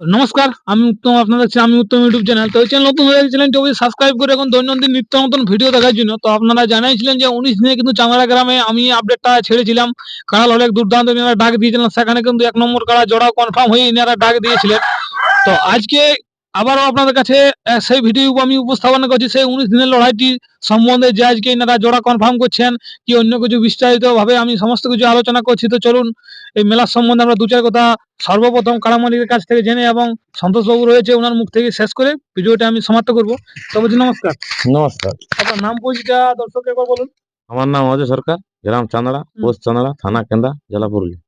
নমস্কার, আমি উত্তম আপনাদের কাছে আমি উত্তম ইউটিউব চ্যানেল। তো চ্যানেল নতুন হয়ে গেছিলেন অবশ্যই সাবস্ক্রাইব করে এখন দৈনন্দিন নিত্য নতুন ভিডিও দেখার জন্য। তো আপনারা জানাইছিলেন যে উনিশ দিনে কিন্তু চামড়া গ্রামে আমি আপডেটটা ছেড়েছিলাম। কাল হলে দুর্দান্ত ইনারা ডাক দিয়েছিলেন। সেখানে কিন্তু এক নম্বর কারা জোড়া কনফার্ম হয়ে ইনারা ডাক দিয়েছিলেন। তো আজকে আবারও আপনাদের কাছে আহ, সেই ভিডিও আমি উপস্থাপন করছি সেই উনিশ দিনের লড়াইটি সম্বন্ধে যে আজকে এনারা জোড়া কনফার্ম করছেন কি অন্য কিছু বিস্তারিত ভাবে আমি সমস্ত কিছু আলোচনা করছি তো চলুন এই মেলার সম্বন্ধে আমরা দু চার কথা সর্বপ্রথম কালামালিকের কাছ থেকে জেনে এবং সন্তোষবাবু রয়েছে ওনার মুখ থেকে শেষ করে ভিডিওটা আমি সমাপ্ত করব। তো বলছি নমস্কার। নমস্কার। আপনার নাম পরিচয়টা দর্শক একবার বলুন। আমার নাম অজয় সরকার গ্রাম চান্দড়া। পোস্ট চান্দড়া থানা কেন্দা জেলা পুরুলিয়া।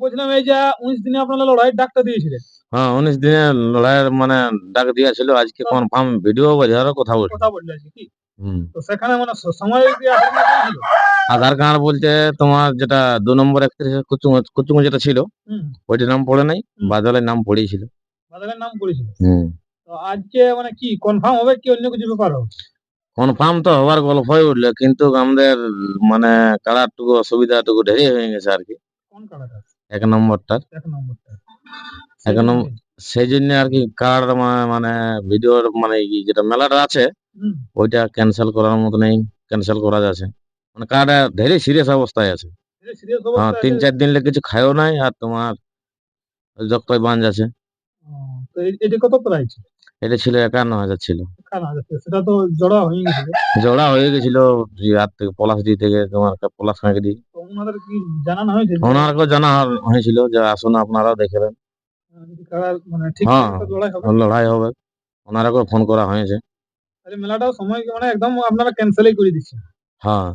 বলছিলাম এই যে উনিশ দিনে আপনারা লড়াই ডাকটা দিয়েছিলেন। হ্যাঁ উনিশ দিনের লড়াইয়ের মানে ডাক দিয়েছিল আজকে হুম। কনফার্ম ভিডিও বাজারও কথা বলছে। কথা বললে আজকে কি? তো সেখানে মানে সময় দিয়ে আসার মতো ছিল? আধার কার্ড বলতে তোমার যেটা দু নম্বর একত্রিশ কুচুং কুচুং যেটা ছিল ওইটার নাম পড়ে নাই বাদলের নাম পড়েছিল বাজারের নাম হুম। তো আজকে মানে কি কনফার্ম হবে কি অন্য কিছু ব্যাপার হবে? কনফার্ম তো হওয়ার গল্পই উঠল কিন্তু আমাদের মানে কাড়ারটুকু অসুবিধাটুকু ঢেরে হয়ে গেছে আর কি। কোন কালারটা? এক নম্বরটার? এক নম্বরটা এক নম্বর সেই জন্য আর কি কার্ড মানে ভিডিওর মানে যেটা মেলাটা আছে ওইটা ক্যান্সেল করার মতো নেই ক্যান্সেল করা যাচ্ছে। মানে কার্ডটা ধেরে সিরিয়াস অবস্থায় আছে। হ্যাঁ তিন চার দিন লেগে কিছু খায়ও নাই আর তোমার যতই বাঞ্জ আছে এটা কত প্রাইস এটা ছিল একান্ন হাজার ছিল। সেটা তো জড়া হয়ে গেছিল। জোড়া হয়ে গেছিল রাত থেকে পলাশডি থেকে তোমার পলাশ কাঁকড়ি তো ওনাদের কি জানানো হয়েছে যে, ওনারকেও জানা হয়েছিল যে আসুন আপনারাও দেখে নেন। আহ, যদি কারা মানে হ্যাঁ। লড়াই হবে। লড়াই ফোন করা হয়েছে। মেলাটাও সময় মানে একদম আপনারা ক্যান্সেলই করে দিচ্ছেন? হ্যাঁ।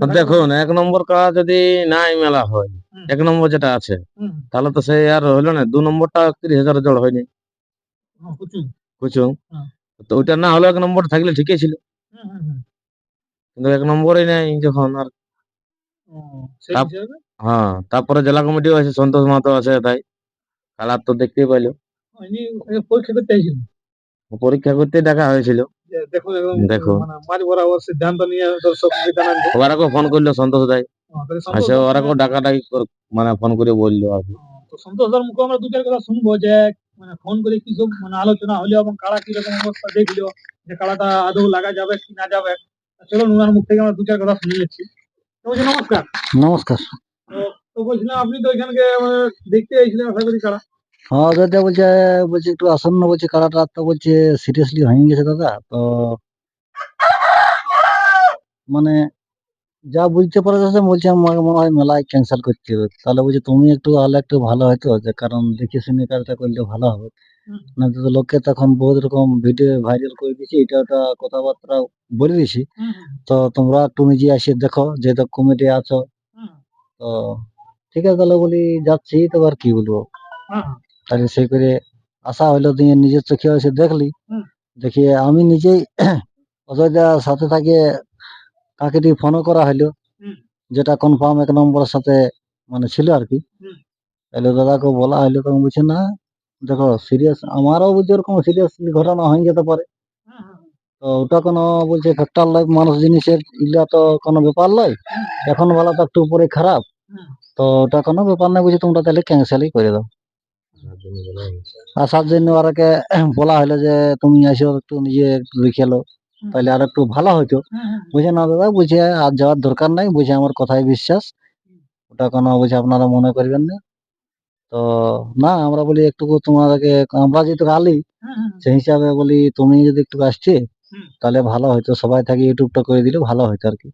দেখা দেখুন এক নম্বর কাজ যদি নাই মেলা হয় এক নম্বর যেটা আছে তাহলে তো সেই আর হইল না দু নম্বরটা একত্রিশ হাজার জোড় হয়নি। হ্যাঁ। কুচুং হ্যাঁ। তো ওইটা না হলে এক নম্বর থাকলে ঠিকই ছিল। কিন্তু এক নম্বরই নেই যখন আর তাপ- হ্যাঁ তারপরে জেলা কমিটিও আছে সন্তোষ মাহাতো আছে তাই কালার তো দেখতেই পাইলো। পরীক্ষা করতে চাইছিলেন পরীক্ষা করতে দেখা হয়েছিল। দেখো দেখো। মানে মাঝ বরাবর সিদ্ধান্ত নিয়ে দর্শক জানান যে, ওরাকেও ফোন করল সন্তোষ দাই। হ্যাঁ, তাহলে আছে সন্তোষ ওরাকেও ডাকাডাকি কর- মানে ফোন করে বলল আর কি। তো সন্তোষদার মুখে আমরা দু চার কথা শুনব যে মানে ফোন করে কি সব মানে আলোচনা হলো এবং কারা কীরকম অবস্থা দেখল যে কারাটা আদৌ লাগা যাবে কি না যাবে। চলুন ওনার মুখ থেকে আমরা দু চার কথা শুনে নিচ্ছি। তো বলছি নমস্কার। নমস্কার। তো বলছিলাম আপনি তো মানে, দেখতে এসেছিলেন আশা করি কারা? হ্যাঁ দাদা বলছে বলছে একটু আসন্ন বলছে কারাটা তো বলছে সিরিয়াসলি হয়ে গেছে দাদা তো মানে যা বুঝতে পারা যাচ্ছে বলছে আমার মনে হয় মেলায় ক্যান্সেল করতে হবে। তাহলে বলছে তুমি একটু আলে একটু ভালো হয়তো যে কারণ দেখে শুনে কাজটা করলে ভালো হবে। না তো লোককে তখন বহুত রকম ভিডিও ভাইরাল করে দিয়েছি এটা ওটা কথাবার্তা বলে দিয়েছি। তো তোমরা একটু নিজে এসে দেখো যেহেতু কমিটি আছো। তো ঠিক আছে তাহলে বলি যাচ্ছি তো আর কি বলব? তাহলে সেই করে আশা হইল দিয়ে নিজের চোখে এসে দেখলি। দেখিয়ে আমি নিজেই অজয়দার সাথে থাকে কাকে ফোনও করা হইল যেটা কনফার্ম এক নম্বরের সাথে মানে ছিল আর কি। তাহলে দাদাকে বলা হইল তখন বলছে না দেখো সিরিয়াস আমারও বুঝি ওরকম সিরিয়াস ঘটনা হয়ে যেতে পারে। হ্যাঁ, হ্যাঁ, তো ওটা কোনো বলছে ফ্যাক্টর লাইফ মানুষ জিনিসের ইলা তো কোনো ব্যাপার নয় এখন বলা তো একটু উপরে খারাপ। তো ওটা কোনো ব্যাপার নয় বুঝি তোমরা তাহলে ক্যান্সেলই করে দাও। আসার জন্য ওরাকে বলা হলো যে তুমি এসো একটু নিজে এলো হুম। তাহলে আর একটু ভালো হ্যাঁ, বুঝে না দাদা বুঝে আর যাওয়ার দরকার নাই বুঝে আমার কথায় বিশ্বাস। ওটা কোনো বুঝে আপনারা মনে করবেন না। তো না আমরা বলি একটু তোমাদেরকে আমরা যেহেতু আলি সেই হিসাবে বলি তুমি যদি একটু আসছে তাহলে ভালো হতো সবাই থাকে ইউটিউবটা করে দিলে ভালো হতো আর কি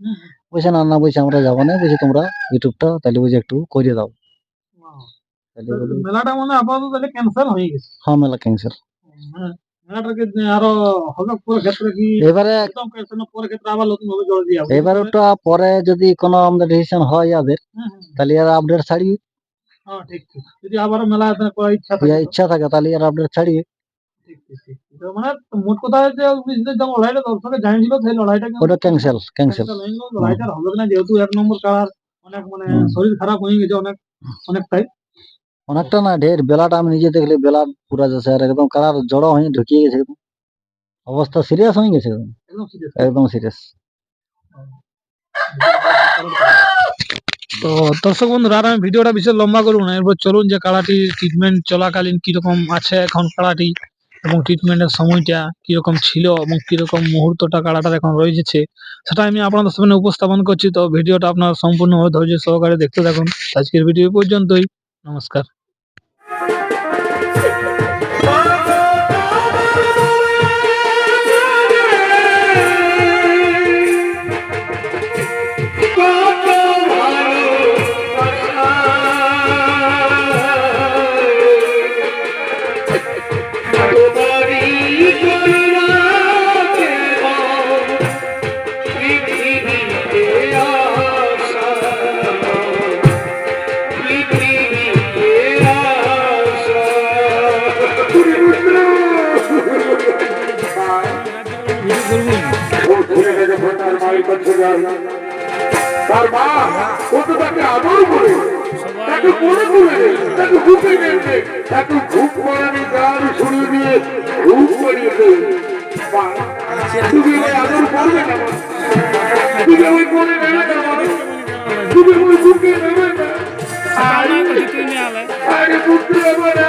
বুঝছে না না বুঝছে আমরা যাব না বুঝে তোমরা ইউটিউবটা তাহলে বুঝে একটু করে দাও। মেলাটা মানে আপাতত তাহলে ক্যান্সেল হয়ে গেছে। হ্যাঁ মেলা ক্যান্সেল এবারে পরে ওটা যদি কোনো আমাদের ডিসিশন হয় যাদের হ্যাঁ, হ্যাঁ, তাহলে আর আপডেট ঠিক ঠিক। যদি আবার মেলা ইচ্ছা থাকে ইচ্ছা থাকে তাহলে আর আপডেট ছাড়িয়ে। মানে মোট কথা যে যখন লড়াইটা দর্শকে জানিয়েছিল সেই লড়াইটা ওটা ক্যান্সেল ক্যান্সেল লড়াইটা হবে না যেহেতু এক নম্বর কালার অনেক মানে শরীর খারাপ হয়ে গেছে অনেক অনেকটাই। অনেকটা না, ঢের বেলাটা আমি নিজে দেখলে বেলা পুরা যাচ্ছে আর একদম কালার জড়ো হয়ে ঢুকিয়ে গেছে অবস্থা সিরিয়াস হয়ে গেছে একদম। সিরিয়াস তো দর্শক বন্ধুরা, আর আমি ভিডিওটা বিশেষ লম্বা করব না, এরপর চলুন যে কাড়াটির ট্রিটমেন্ট চলাকালীন কীরকম আছে এখন কাড়াটি এবং ট্রিটমেন্টের সময়টা কীরকম ছিল এবং কীরকম মুহূর্তটা কাড়াটার এখন রয়েছে, সেটা আমি আপনাদের সামনে উপস্থাপন করছি। তো ভিডিওটা আপনারা সম্পূর্ণভাবে ধৈর্য সহকারে দেখতে থাকুন। আজকের ভিডিও পর্যন্তই। নমস্কার। তার মা ও তো তাকে আদর করে তাকে মনে করে তাকে বুকে নিয়েছে তাকে ঘুম করানি গান শুনিয়ে দিয়ে ঘুম তুমি আদর করবে না তুমি ওই কোলে নেবে না তুমি ওই বুকে নেবে না আরে বুকে নেবে না